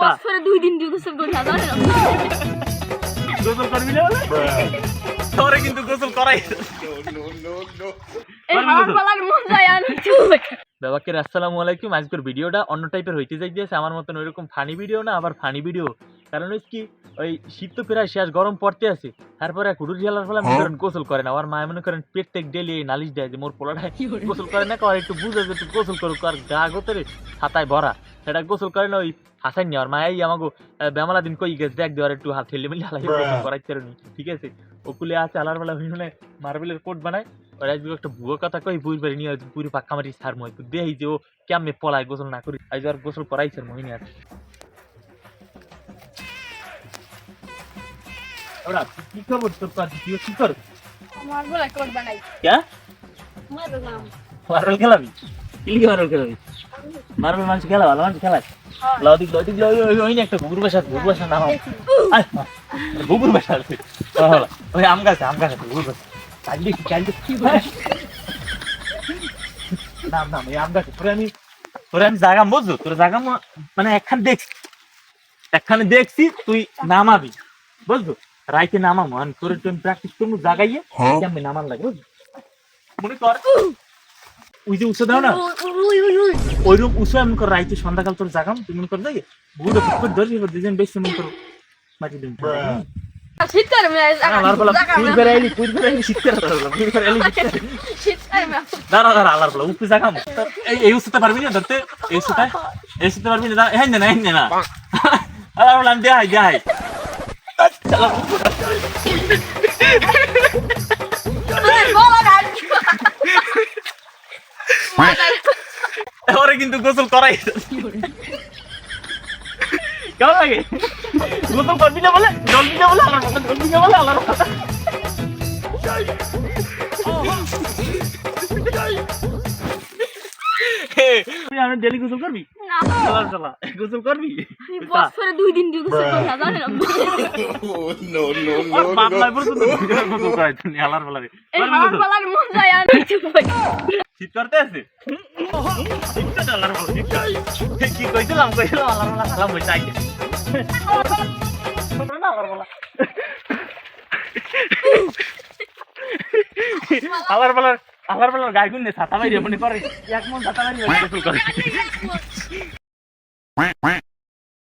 বছরে দুই দিন আলাইকুম। আজকের ভিডিওটা অন্য টাইপের হইতে যাইতেছে। আমার মতন ওইরকম ফানি ভিডিও না, আবার ফানি ভিডিও কারণ কি, ওই শীত তো প্রায় শেষ, গরম পড়তে আছে তারপরে হুডুর ঝেলার ফলে মনে করেন গোসল করে না। আমার মায় মনে করেন প্রত্যেক ডেলি এই নালিশ দেয় যে মোর পোলাটা গোসল করে না আর একটু বুঝে যে গোসল করুক আর গা গোতরে হাতায় ভরা। সেটা গোসল করে না ওই হাসাই নি আর মায়াই আমাকে বেমালা দিন কই গেছে দেখ দেওয়ার একটু হাত ঠেলে মিলে হালাই করাইতে ঠিক আছে? ওকুলে আছে আলার বেলা হইলে মার্বেলের কোট বানায় আর আজকে একটা ভুয়ো কথা কই বুঝ পারি নিয়ে পুরি পাক্কা মারি সার মই দেই যে ও কেমনে পলায় গোসল না করি আজ আর গোসল করাইছে মহিনী আর। ওরা কি খবর তোর কাজ তুই কি কর আমার বলে বানাই। কে মারলাম খেলাবি? কি মার্বেল খেলাবি? মার্বেল মানুষ খেলা ভালো মানুষ খেলায়। লাউ দিক লাউ ওই না একটা ঘুঘুর বাসা ঘুঘুর বাসা নাম ঘুঘুর বাসা আছে ওই আম গাছ আম গাছ ঘুঘুর বাসা। চাল দেখি চাল দেখি নাম নাম এই আম গাছ। তোরে আমি তোরে আমি জাগাম বুঝছ? তোর জাগাম মানে একখান দেখছি। একখানে দেখছি তুই নামাবি বুঝছ? রাইতে নামাবো আমি তোর একটু প্র্যাকটিস করব জাগাইয়ে কেমন নামান লাগে মনে কর ওই যে উৎস দাও না? উই ওইরকম উৎসব এমন করে রাইতে সন্ধ্যাকাল তোর জাগাম তুমি মনে করে দেখে বুড়ো ফুট করে ধরি এবার দুজন বেশি মনে করো মাটি দিন। শীতকালে মে আলার বলা পুর করে আইলি পুর করে আইলি করে আইলি শীত করে শীতকালে। দাঁড়া দাঁড়া আলার বলা উপরে জাগাম। এই পারবি না ধরতে? এই এই পারবি না হ্যাঁ না হ্যাঁ না। আলার বলা আমি দেখাই দেখাই। ওরে কিন্তু গোসল করাই। কেমন লাগে? গোসল করবি না বলে জলবি না বলে আলার কথা জলবি না বলে আলার কথা আমি ডেলি গোসল করবি? না। চালা চালা গোসল করবি? বছরে দুই দিন দিয়ে গোসল করি না জানেন ওর মামলায় পর্যন্ত গোসল করাই তুমি আলার বেলা এই পালার মজাই আনি শীত করতে আছে? শীত আলার বেলা শীত কি কইছিলাম কইছিলাম আলার বেলা সালাম বসে আইকে আলার বেলা আলার বেলার আলার বেলার গায়ে গুন্নে ছাতা মাইরে মনে করে। এক মন ছাতা মাইরে করে।